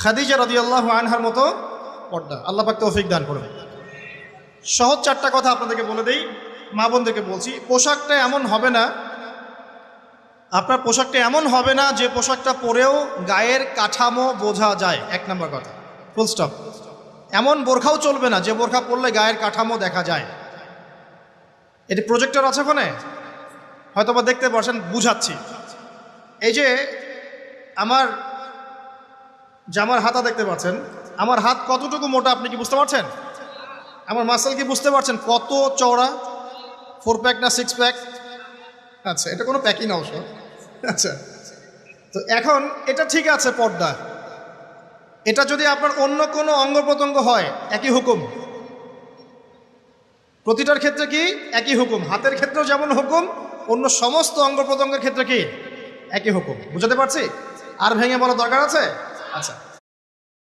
খাদিজা রদিয়াল্লাহ আনহার মতো পর্দা। আল্লাহ পাক তৌফিক দান করবে সহজ চারটা কথা আপনাদেরকে বলে দেই, মা বোনদেরকে বলছি। পোশাকটা এমন হবে না, আপনার পোশাকটা এমন হবে না যে পোশাকটা পরেও গায়ের কাঠামো বোঝা যায়। এক নম্বর কথা। ফুল স্টপ এমন বোরখাও চলবে না যে বোরখা পরলে গায়ের কাঠামো দেখা যায়। এটি প্রজেক্টর আছে ওখানে হয়তো বা দেখতে পারছেন, বুঝাচ্ছি। এই যে আমার জামার হাতা দেখতে পাচ্ছেন, আমার হাত কতটুকু মোটা আপনি কি বুঝতে পারছেন? আমার মাসেল কি বুঝতে পারছেন? কত চওড়া? ফোর প্যাক না সিক্স প্যাক আচ্ছা এটা কোনো প্যাকিং অবশ্য আচ্ছা তো এখন এটা ঠিক আছে পর্দা। এটা যদি আপনার অন্য কোনো অঙ্গ প্রত্যঙ্গ হয়, একই হুকুম। প্রতিটার ক্ষেত্রে কি? একই হুকুম। হাতের ক্ষেত্রেও যেমন হুকুম, অন্য সমস্ত অঙ্গ প্রত্যঙ্গের ক্ষেত্রে কি? একই হুকুম। বুঝাতে পারছি? আর ভেঙে বলা দরকার আছে? pasa.